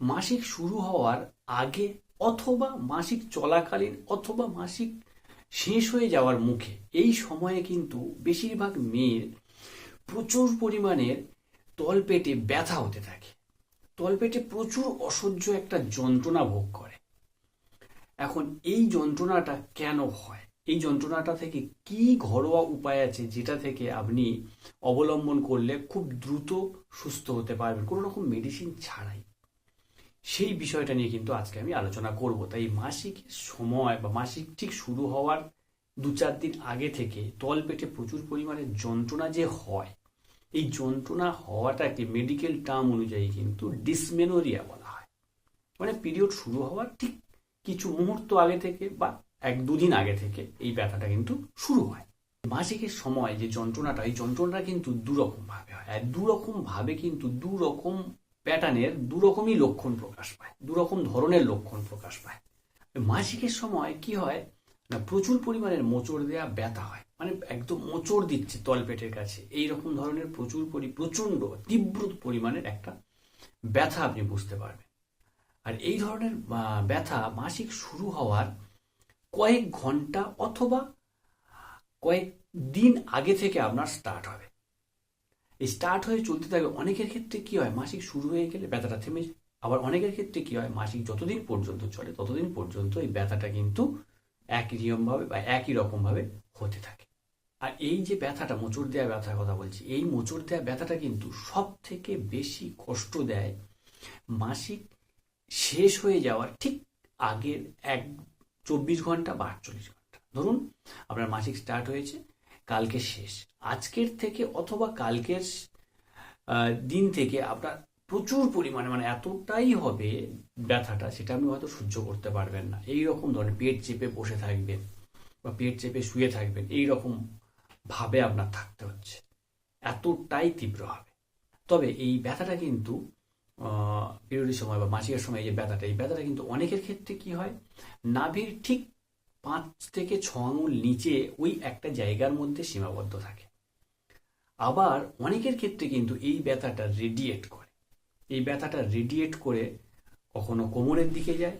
মাসিক শুরু হওয়ার আগে অথবা মাসিক চলাকালীন অথবা মাসিক শেষ হয়ে যাওয়ার মুখে, এই সময়ে কিন্তু বেশিরভাগ মেয়ের প্রচুর পরিমাণের তলপেটে ব্যথা হতে থাকে। তলপেটে প্রচুর অসহ্য একটা যন্ত্রণা ভোগ করে। এখন এই যন্ত্রণাটা কেন হয়? এই যন্ত্রণাটা থেকে কি ঘরোয়া উপায় আছে যেটা থেকে আপনি অবলম্বন করলে খুব দ্রুত সুস্থ হতে পারবেন? কোনো রকম মেডিসিন ছাড়াই। সেই বিষয়টা নিয়ে কিন্তু আজকে আমি আলোচনা করব। তাই মাসিক সময় বা মাসিক ঠিক শুরু হওয়ার দু চার দিন আগে থেকে তলপেটে প্রচুর পরিমাণে যন্ত্রণা যে হয়, এই যন্ত্রণা হওয়াটাকে মেডিকেল টার্ম অনুযায়ী কিন্তু ডিসমেনোরিয়া বলা হয়। মানে পিরিয়ড শুরু হওয়ার ঠিক কিছু মুহূর্ত আগে থেকে বা এক দুদিন আগে থেকে এই ব্যথাটা কিন্তু শুরু হয়। মাসিকের সময় যে যন্ত্রণাটা, এই যন্ত্রণাটা কিন্তু দুরকম ভাবে হয়। আর দুরকম ভাবে কিন্তু দুরকম প্যাটার্নের দুরকমই লক্ষণ প্রকাশ পায়, দুরকম ধরনের লক্ষণ প্রকাশ পায়। মাসিকের সময় কি হয় না, প্রচুর পরিমাণের মোচড় দেওয়া ব্যথা হয় মানে একদম মোচড় দিচ্ছে তলপেটের কাছে। এই রকম ধরনের প্রচুর পরি প্রচণ্ড তীব্র পরিমাণের একটা ব্যথা আপনি বুঝতে পারবেন। আর এই ধরনের ব্যথা মাসিক শুরু হওয়ার কয়েক ঘণ্টা অথবা কয়েক দিন আগে থেকে আপনার স্টার্ট হবে। স্টার্ট হয়ে চলতে থাকবে অনেকের ক্ষেত্রে কি হয়, মাসিক শুরু হয়ে গেলে ব্যথাটা থেমে যায়। আবার অনেকের ক্ষেত্রে কি হয়, মাসিক যতদিন পর্যন্ত চলে, ততদিন পর্যন্ত এই ব্যথাটা কিন্তু একই নিয়মভাবে বা একই রকমভাবে হতে থাকে। আর এই যে ব্যথাটা, মোচড় দেওয়া ব্যথার কথা বলছি, এই মোচড় দেওয়া ব্যথাটা কিন্তু সব থেকে বেশি কষ্ট দেয় মাসিক শেষ হয়ে যাওয়ার ঠিক আগের এক চব্বিশ ঘণ্টা বা আটচল্লিশ ঘণ্টা। ধরুন, আপনার মাসিক স্টার্ট হয়েছে কালকে শেষ। আজকের থেকে অথবা কালকের দিন থেকে আপনার প্রচুর পরিমাণে মানে এতটাই হবে ব্যথাটা, সেটা আপনি হয়তো সহ্য করতে পারবেন না। এই রকম ধরনের পেট চেপে বসে থাকবেন বা পেট চেপে শুয়ে থাকবেন এই রকম ভাবে আপনার থাকতে হচ্ছে। এতটাই তীব্র হবে। তবে এই ব্যথাটা কিন্তু পিরিয়ডের সময় বা মাসিকের সময় এই যে ব্যথাটা, এই ব্যথাটা কিন্তু অনেকের ক্ষেত্রে কি হয়? নাভির ঠিক পাঁচ থেকে ছ আঙুল নিচে ওই একটা জায়গার মধ্যে সীমাবদ্ধ থাকে। আবার অনেকের ক্ষেত্রে কিন্তু এই ব্যথাটা রেডিয়েট করে। এই ব্যথাটা রেডিয়েট করে কখনো কোমরের দিকে যায়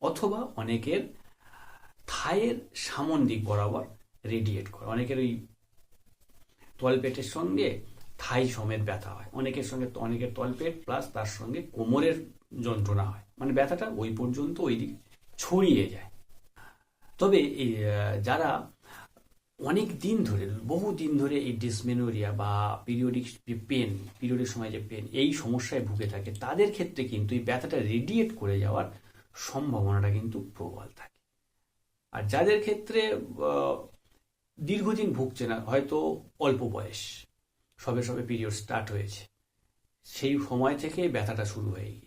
অথবা অনেকের থায়ের সামন দিক বরাবর রেডিয়েট করে। অনেকের ওই তলপেটের সঙ্গে থাই সমেত ব্যথা হয়। অনেকের সঙ্গে, অনেকের তলপেট প্লাস তার সঙ্গে কোমরের যন্ত্রণা হয়। মানে ব্যথাটা ওই পর্যন্ত ওই দিকে ছড়িয়ে যায়। তবে এই যারা অনেক দিন ধরে, বহু দিন ধরে এই ডিসমেনোরিয়া বা পিরিয়ডিক পেন পিরিয়ডের সময় যে পেন এই সমস্যায় ভুগে থাকে, তাদের ক্ষেত্রে কিন্তু এই ব্যথাটা রেডিয়েট করে যাওয়ার সম্ভাবনাটা কিন্তু প্রবল থাকে। আর যাদের ক্ষেত্রে দীর্ঘদিন ভুগছে না, হয়তো অল্প বয়স, সবে সবে পিরিয়ড স্টার্ট হয়েছে, সেই সময় থেকে ব্যথাটা শুরু হয়ে গিয়েছে।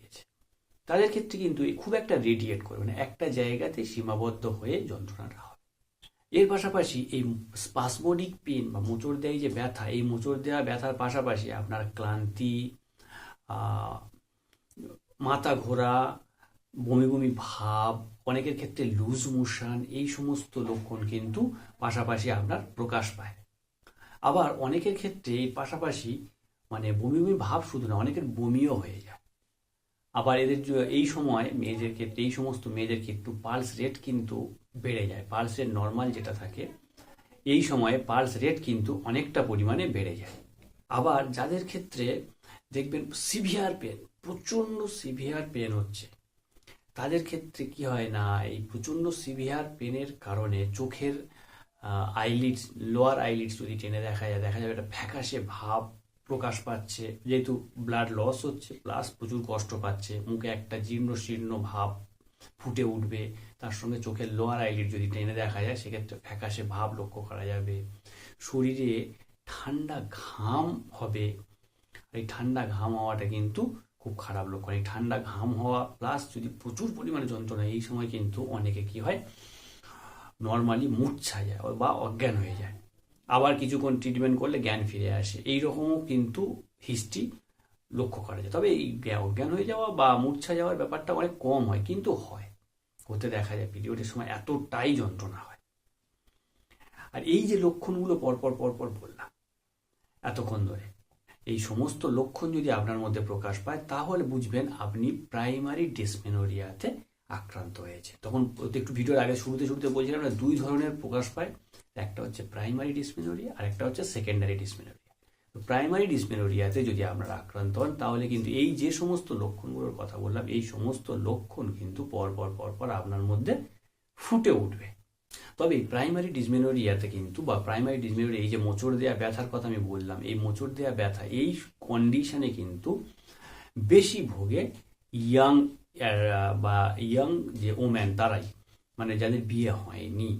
তাদের ক্ষেত্রে কিন্তু খুব একটা রেডিয়েট করে মানে একটা জায়গাতে সীমাবদ্ধ হয়ে যন্ত্রণাটা হয় এর পাশাপাশি এই স্পাসমোডিক পেন বা মোচড় দেয় যে ব্যথা, এই মোচড় দেওয়া ব্যথার পাশাপাশি আপনার ক্লান্তি মাথা ঘোরা, বমি বমি ভাব, অনেকের ক্ষেত্রে লুজ মোশন এই সমস্ত লক্ষণ কিন্তু পাশাপাশি আপনার প্রকাশ পায়। আবার অনেকের ক্ষেত্রে এই পাশাপাশি মানে বমি বমি ভাব শুধু না, অনেকের বমিও হয়ে যায়। আবার এদের এই সময় মেয়েদের ক্ষেত্রে, এই সমস্ত মেয়েদের ক্ষেত্রে পালস রেট কিন্তু বেড়ে যায়। পালস রেট নর্মাল যেটা থাকে, এই সময়ে পালস রেট কিন্তু অনেকটা পরিমাণে বেড়ে যায়। আবার যাদের ক্ষেত্রে দেখবেন সিভিয়ার পেন প্রচণ্ড সিভিয়ার পেন হচ্ছে, তাদের ক্ষেত্রে কি হয় না, এই প্রচণ্ড সিভিয়ার পেনের কারণে চোখের আইলিডস লোয়ার আইলিডস যদি টেনে দেখা যায়, দেখা যাবে একটা ফ্যাকাশে ভাব প্রকাশ পাচ্ছে, যেহেতু ব্লাড লস হচ্ছে প্লাস প্রচুর কষ্ট পাচ্ছে, মুখে একটা জীর্ণ শীর্ণ ভাব ফুটে উঠবে, তার সঙ্গে চোখের লোয়ার আইলিড যদি টেনে দেখা যায়, সেক্ষেত্রে ফ্যাকাশে ভাব লক্ষ্য করা যাবে। শরীরে ঠান্ডা ঘাম হবে এই ঠান্ডা ঘাম হওয়াটা কিন্তু খুব খারাপ লক্ষণ। এই ঠান্ডা ঘাম হওয়া প্লাস যদি প্রচুর পরিমাণে যন্ত্রণা, এই সময় কিন্তু অনেকে কি হয় নর্মালি মূর্ছা যায় বা অজ্ঞান হয়ে যায়। আবার কিছুক্ষণ ট্রিটমেন্ট করলে জ্ঞান ফিরে আসে। এই রকমও কিন্তু হিস্ট্রি লক্ষ্য করা যায়। তবে এই জ্ঞা- অজ্ঞান হয়ে যাওয়া বা মূর্ছা যাওয়ার ব্যাপারটা অনেক কম হয়, কিন্তু হয়। হতে দেখা যায় পিরিয়ডের সময় এতটাই যন্ত্রণা হয়। আর এই যে লক্ষণগুলো পরপর পরপর বললাম, এতক্ষণ ধরে, এই সমস্ত লক্ষণ যদি আপনার মধ্যে প্রকাশ পায়, তাহলে বুঝবেন আপনি প্রাইমারি ডিসমেনোরিয়াতে আক্রান্ত হয়েছে। তখন একটু ভিডিওর আগে শুরুতে শুরুতে বলছিলাম না, দুই ধরনের প্রকাশ পায়। একটা হচ্ছে প্রাইমারি ডিসমেনোরিয়া আর একটা হচ্ছে সেকেন্ডারি ডিসমেনোরিয়া তো প্রাইমারি ডিসমেনোরিয়াতে যদি আপনারা আক্রান্ত হন, তাহলে কিন্তু এই যে সমস্ত লক্ষণগুলোর কথা বললাম, এই সমস্ত লক্ষণ কিন্তু পরপর পরপর আপনার মধ্যে ফুটে উঠবে। তবে প্রাইমারি ডিসমেনোরিয়াতে কিন্তু বা প্রাইমারি ডিসমেনোরিয়া এই যে মোচড় দেওয়া ব্যথার কথা আমি বললাম, এই মোচড় দেওয়া ব্যথা, এই কন্ডিশনে কিন্তু বেশি ভোগে ইয়াং বা ইয়াং যে ওম্যান তারাই। মানে যাদের বিয়ে হয়নি,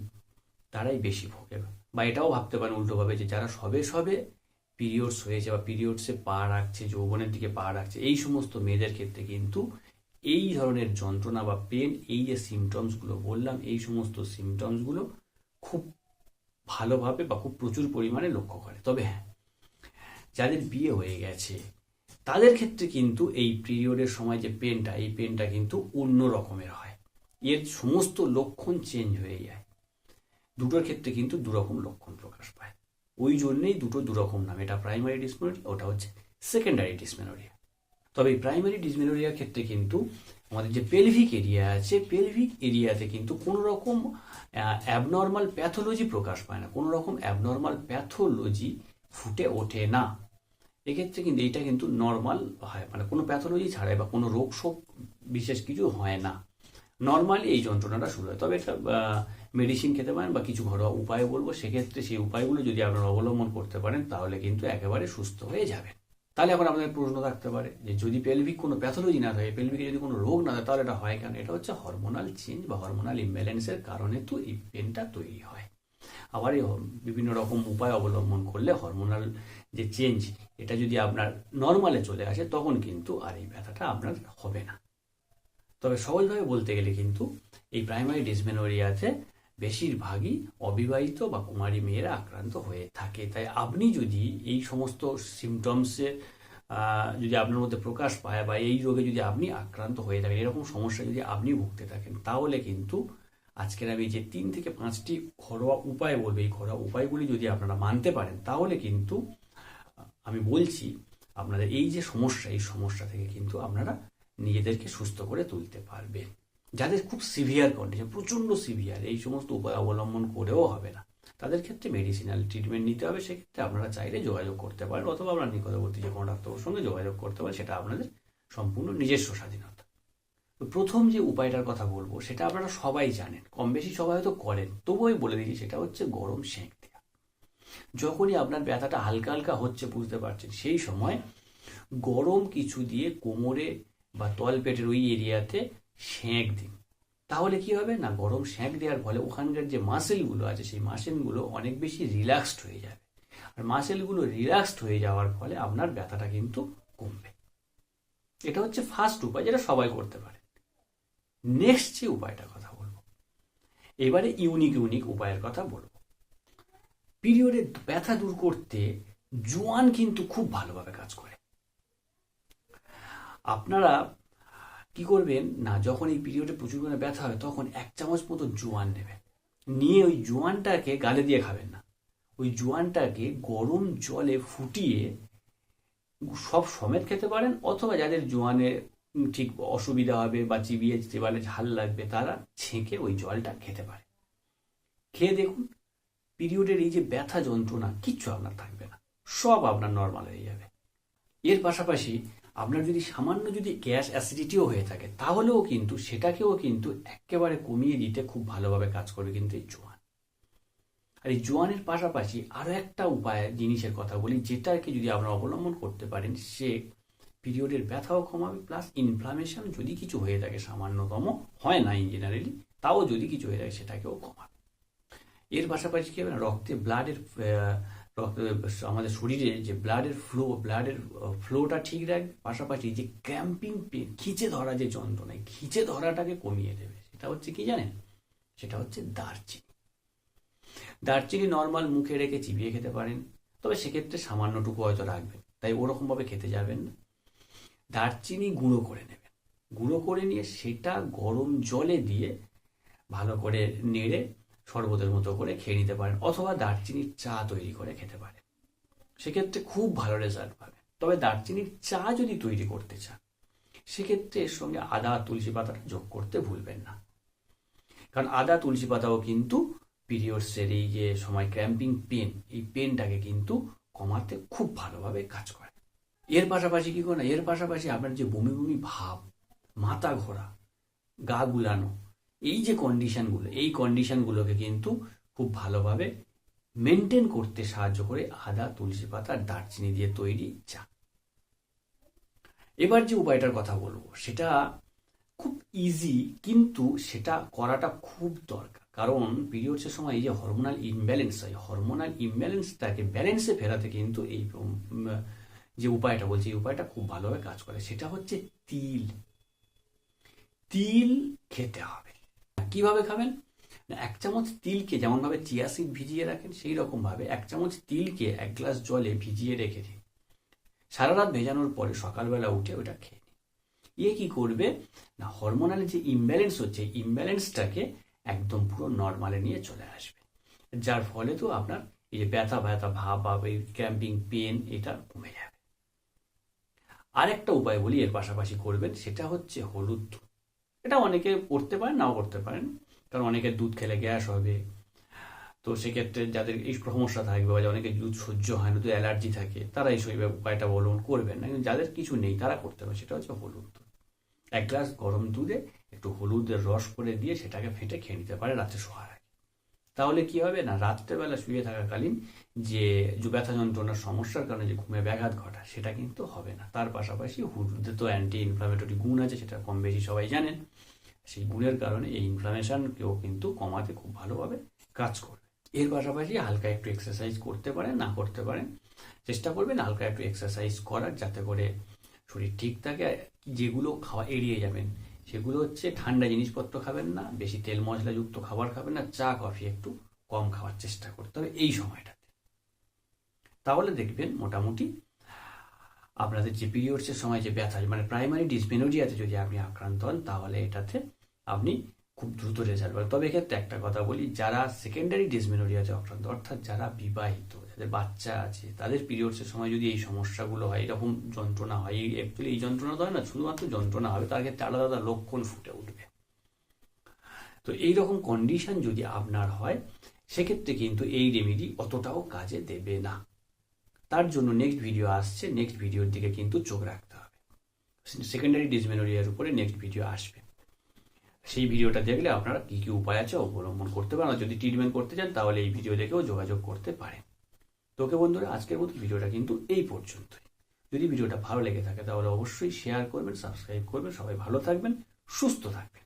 তারাই বেশি ভোগে বা এটাও ভাবতে পারেন উল্টোভাবে যে যারা সবে সবে পিরিয়ডস হয়েছে বা পিরিয়ডসে পা রাখছে, যৌবনের দিকে পা রাখছে, এই সমস্ত মেয়েদের ক্ষেত্রে কিন্তু এই ধরনের যন্ত্রণা বা পেন এই যে সিমটমসগুলো বললাম, এই সমস্ত সিমটমসগুলো খুব ভালোভাবে বা খুব প্রচুর পরিমাণে লক্ষ্য করে। তবে হ্যাঁ যাদের বিয়ে হয়ে গেছে তাদের ক্ষেত্রে কিন্তু এই পিরিয়ডের সময় যে পেনটা এই পেনটা কিন্তু অন্য রকমের হয়। এর সমস্ত লক্ষণ চেঞ্জ হয়ে যায়। দুটোর ক্ষেত্রে কিন্তু দুরকম লক্ষণ প্রকাশ পায়। ওই জন্যেই দুটো দুরকম নাম। এটা প্রাইমারি ডিসমেনোরিয়া ওটা হচ্ছে সেকেন্ডারি ডিসমেনোরিয়া তবে প্রাইমারি ডিসমেনোরিয়ার ক্ষেত্রে কিন্তু আমাদের যে পেলভিক এরিয়া আছে পেলভিক এরিয়াতে কিন্তু কোনো রকম অ্যাবনর্মাল প্যাথোলজি প্রকাশ পায় না। কোনো রকম অ্যাবনর্মাল প্যাথোলজি ফুটে ওঠে না। এক্ষেত্রে কিন্তু এইটা কিন্তু নর্মাল হয়। মানে কোনো প্যাথোলজি ছাড়াই বা কোনো রোগ শোক বিশেষ কিছু হয় না। নর্মালি এই যন্ত্রণাটা শুরু হয়। তবে এটা মেডিসিন খেতে পারেন বা কিছু ঘরোয়া উপায় বলব, সেক্ষেত্রে সেই উপায়গুলো যদি আপনারা অবলম্বন করতে পারেন, তাহলে কিন্তু একেবারে সুস্থ হয়ে যাবেন। তাহলে এখন আপনাদের প্রশ্ন থাকতে পারে যে, যদি পেলভিক কোনো প্যাথোলজি না থাকে পেলভিকে যদি কোনো রোগ না থাকে, তাহলে এটা হয় কেন? এটা হচ্ছে হরমোনাল চেঞ্জ বা হরমোনাল ইমব্যালেন্সের কারণে তো এই পেনটা তৈরি হয়। আবার এই বিভিন্ন রকম উপায় অবলম্বন করলে হরমোনাল যে চেঞ্জ এটা যদি আপনার নর্মালে চলে আসে, তখন কিন্তু আর এই ব্যথাটা আপনার হবে না। তবে সহজভাবে বলতে গেলে কিন্তু এই প্রাইমারি ডিসমেনোরিয়াতে বেশিরভাগই অবিবাহিত বা কুমারী মেয়েরা আক্রান্ত হয়ে থাকে। তাই আপনি যদি এই সমস্ত সিমটমসে যদি আপনার মধ্যে প্রকাশ পায় বা এই রোগে যদি আপনি আক্রান্ত হয়ে থাকেন, এরকম সমস্যা যদি আপনি ভুগতে থাকেন, তাহলে কিন্তু আজকের আমি যে তিন থেকে পাঁচটি ঘরোয়া উপায় বলব, এই ঘরোয়া উপায়গুলি যদি আপনারা মানতে পারেন, তাহলে কিন্তু আমি বলছি, আপনাদের এই যে সমস্যা, এই সমস্যা থেকে কিন্তু আপনারা নিজেদেরকে সুস্থ করে তুলতে পারবে যাদের খুব সিভিয়ার কন্ডিশন প্রচণ্ড সিভিয়ার এই সমস্ত উপায় অবলম্বন করেও হবে না। তাদের ক্ষেত্রে মেডিসিনাল ট্রিটমেন্ট নিতে হবে, সেক্ষেত্রে আপনারা চাইলে যোগাযোগ করতে পারেন, অথবা আপনার নিকটবর্তী যে কোনো ডাক্তারের সঙ্গে যোগাযোগ করতে পারেন, সেটা আপনাদের সম্পূর্ণ নিজস্ব স্বাধীনতা। প্রথম যে উপায়টার কথা বলব, সেটা আপনারা সবাই জানেন কম বেশি সবাই হয়তো করেন, তবুও বলে দিচ্ছি, সেটা হচ্ছে গরম সেঁক। যখনই আপনার ব্যথাটা হালকা হালকা হচ্ছে, বুঝতে পারছেন, সেই সময় গরম কিছু দিয়ে কোমরে বা তলপেটের ওই এরিয়াতে সেঁক দিন। তাহলে কি হবে? না, গরম সেঁক দেওয়ার ফলে ওখানকার যে মাসেলগুলো আছে, সেই মাসেলগুলো অনেক বেশি রিল্যাক্সড হয়ে যাবে। আর মাসেলগুলো রিল্যাক্সড হয়ে যাওয়ার ফলে আপনার ব্যথাটা কিন্তু কমবে। এটা হচ্ছে ফার্স্ট উপায়, যেটা সবাই করতে পারে। নেক্সট যে উপায়টার কথা বলব, এবারে ইউনিক ইউনিক উপায়ের কথা বলব। পিরিয়ডে ব্যথা দূর করতে জোয়ান কিন্তু খুব ভালোভাবে কাজ করে। আপনারা কি করবেন না, যখন এই পিরিয়ডে প্রচুর পরিমাণে ব্যথা হবে তখন এক চামচ মতো জোয়ান নেবেন। নিয়ে ওই জোয়ানটাকে গালে দিয়ে খাবেন না। ওই জোয়ানটাকে গরম জলে ফুটিয়ে সব সমেত খেতে পারেন, অথবা যাদের জোয়ানে ঠিক অসুবিধা হবে বা চিবিয়ে চেবালে ঝাল লাগবে, তারা ছেঁকে ওই জলটা খেতে পারে খেয়ে দেখুন পিরিয়ডের এই যে ব্যথা যন্ত্রণা, কিচ্ছু আপনার থাকবে না। সব আপনার নর্মাল হয়ে যাবে। এর পাশাপাশি আপনার যদি সামান্য যদি গ্যাস অ্যাসিডিটিও হয়ে থাকে, তাহলেও কিন্তু সেটাকেও কিন্তু একেবারে কমিয়ে দিতে খুব ভালোভাবে কাজ করবে কিন্তু এই জোয়ান। আর এই জোয়ানের পাশাপাশি আরও একটা উপায়, জিনিসের কথা বলি, যেটাকে যদি আপনারা অবলম্বন করতে পারেন, সে পিরিয়ডের ব্যথাও কমাবে প্লাস ইনফ্লামেশন যদি কিছু হয়ে থাকে, সামান্যতম হয় না ইন জেনারেলি তাও যদি কিছু হয়ে থাকে, সেটাকেও কমাবে। এর পাশাপাশি কি হবে না? রক্তে ব্লাডের রক্ত, আমাদের শরীরে যে ব্লাডের ফ্লো ব্লাডের ফ্লোটা ঠিক রাখবে পাশাপাশি যে ক্র্যাম্পিং পেন খিচে ধরা যে যন্ত্রণা খিচে ধরাটাকে কমিয়ে দেবে। সেটা হচ্ছে কি জানেন? সেটা হচ্ছে দারচিনি। দারচিনি নর্মাল মুখে রেখে চিবিয়ে খেতে পারেন, তবে সেক্ষেত্রে সামান্যটুকু হয়তো রাখবেন, তাই ওরকমভাবে খেতে যাবেন না। দারচিনি গুঁড়ো করে নেবেন। গুঁড়ো করে নিয়ে সেটা গরম জলে দিয়ে ভালো করে নেড়ে শরবতের মতো করে খেয়ে নিতে পারেন অথবা দারচিনির চা তৈরি করে খেতে পারেন। সেক্ষেত্রে খুব ভালো রেজাল্ট পাবেন। তবে দারচিনির চা যদি তৈরি করতে চান, সেক্ষেত্রে এর সঙ্গে আদা, তুলসী পাতাটা যোগ করতে ভুলবেন না। কারণ আদা, তুলসী পাতাও কিন্তু পিরিয়ডসের এই যে সময় ক্র্যাম্পিং পেন, এই পেনটাকে কিন্তু কমাতে খুব ভালোভাবে কাজ করে। এর পাশাপাশি কি করে না, এর পাশাপাশি আপনার যে বমি বমি ভাব, মাথা ঘোরা, গা গুলানো এই যে কন্ডিশনগুলো এই কন্ডিশনগুলোকে কিন্তু খুব ভালোভাবে মেনটেন করতে সাহায্য করে আদা, তুলসী পাতা, দারচিনি দিয়ে তৈরি চা। এবার যে উপায়টার কথা বলব, সেটা খুব ইজি কিন্তু সেটা করাটা খুব দরকার। কারণ পিরিয়ডসের সময় এই যে হরমোনাল ইমব্যালেন্স হয় হরমোনাল ইমব্যালেন্সটাকে ব্যালেন্সে ফেরাতে কিন্তু এই যে উপায়টা বলছি, এই উপায়টা খুব ভালোভাবে কাজ করে। সেটা হচ্ছে তিল। তিল খেতে হবে। কীভাবে খাবেন? এক চামচ তিলকে যেমনভাবে চিয়া সিড ভিজিয়ে রাখেন সেই রকমভাবে এক চামচ তিলকে এক গ্লাস জলে ভিজিয়ে রেখে দিন। সারা রাত ভেজানোর পরে সকালবেলা উঠে ওটা খেয়ে নিন। ইয়ে কি করবে? না হরমোনাল যে ইমব্যালেন্স হচ্ছে ইমব্যালেন্সটাকে একদম পুরো নর্মালে নিয়ে চলে আসবে। যার ফলে তো আপনার এই যে ব্যথা ব্যথা, ভাব বা এই ক্র্যাম্পিং পেন এটা কমে যাবে। আরেকটা উপায় বলি, এর পাশাপাশি করবেন, সেটা হচ্ছে হলুদ এটা অনেকে করতে পারেন, নাও করতে পারেন। কারণ অনেকের দুধ খেলে গ্যাস হবে। তো সেক্ষেত্রে যাদের এই সমস্যা থাকবে বা অনেকে দুধ সহ্য হয় না, দুধ অ্যালার্জি থাকে, তারা এই সব উপায়টা বলুন করবেন না। কিন্তু যাদের কিছু নেই, তারা করতে পারে। সেটা হচ্ছে হলুদ এক গ্লাস গরম দুধে একটু হলুদের রস করে দিয়ে সেটাকে ফেটে খেয়ে নিতে পারে, রাতে আগে তাহলে কি হবে না, রাত্রেবেলা শুয়ে থাকাকালীন যে ব্যথা যন্ত্রণার সমস্যার কারণে যে ঘুমে ব্যাঘাত ঘটা, সেটা কিন্তু হবে না। তার পাশাপাশি হলুদে তো অ্যান্টি ইনফ্লামেটরি গুণ আছে, সেটা কম বেশি সবাই জানেন। সেই গুণের কারণে এই ইনফ্লামেশনকেও কিন্তু কমাতে খুব ভালোভাবে কাজ করবে। এর পাশাপাশি হালকা একটু এক্সারসাইজ করতে পারেন, না করতে পারেন, চেষ্টা করবেন হালকা একটু এক্সারসাইজ করার, যাতে করে শরীর ঠিক থাকে, যেগুলো খাওয়া এড়িয়ে যাবেন। সেগুলো হচ্ছে ঠান্ডা জিনিসপত্র খাবেন না, বেশি তেল মশলাযুক্ত খাবার খাবেন না, চা, কফি একটু কম খাওয়ার চেষ্টা করতে হবে এই সময়টাতে। তাহলে দেখবেন মোটামুটি আপনাদের যে পিরিয়ডসের সময় যে ব্যথা মানে প্রাইমারি ডিসমেনোরিয়াতে যদি আপনি আক্রান্ত হন, তাহলে এটাতে আপনি খুব দ্রুত রেজাল্ট পাবেন। তবে এক্ষেত্রে একটা কথা বলি, যারা সেকেন্ডারি ডিসমেনোরিয়াতে আক্রান্ত, অর্থাৎ যারা বিবাহিত যাদের বাচ্চা আছে। তাদের পিরিয়ডসের সময় যদি এই সমস্যাগুলো হয়, এরকম যন্ত্রণা হয়, এই অ্যাকচুয়ালি এই যন্ত্রণা তো হয় না, শুধুমাত্র যন্ত্রণা হবে, তার ক্ষেত্রে আলাদা আলাদা লক্ষণ ফুটে উঠবে। তো এই রকম কন্ডিশন যদি আপনার হয়, সেক্ষেত্রে কিন্তু এই রেমেডি অতটাও কাজে দেবে না। তার জন্য নেক্সট ভিডিও আসছে নেক্সট ভিডিওর দিকে কিন্তু চোখ রাখতে হবে। সেকেন্ডারি ডিসমেনোরিয়ার উপরে নেক্সট ভিডিও আসবে। সেই ভিডিওটা দেখলে আপনারা কী কী উপায় আছে অবলম্বন করতে পারেন যদি ট্রিটমেন্ট করতে চান, তাহলে এই ভিডিও দেখেও যোগাযোগ করতে পারেন। তো ওকে বন্ধুরা, আজকের মতো ভিডিওটা কিন্তু এই পর্যন্তই। যদি ভিডিওটা ভালো লেগে থাকে তাহলে অবশ্যই শেয়ার করবেন সাবস্ক্রাইব করবেন, সবাই ভালো থাকবেন, সুস্থ থাকবেন।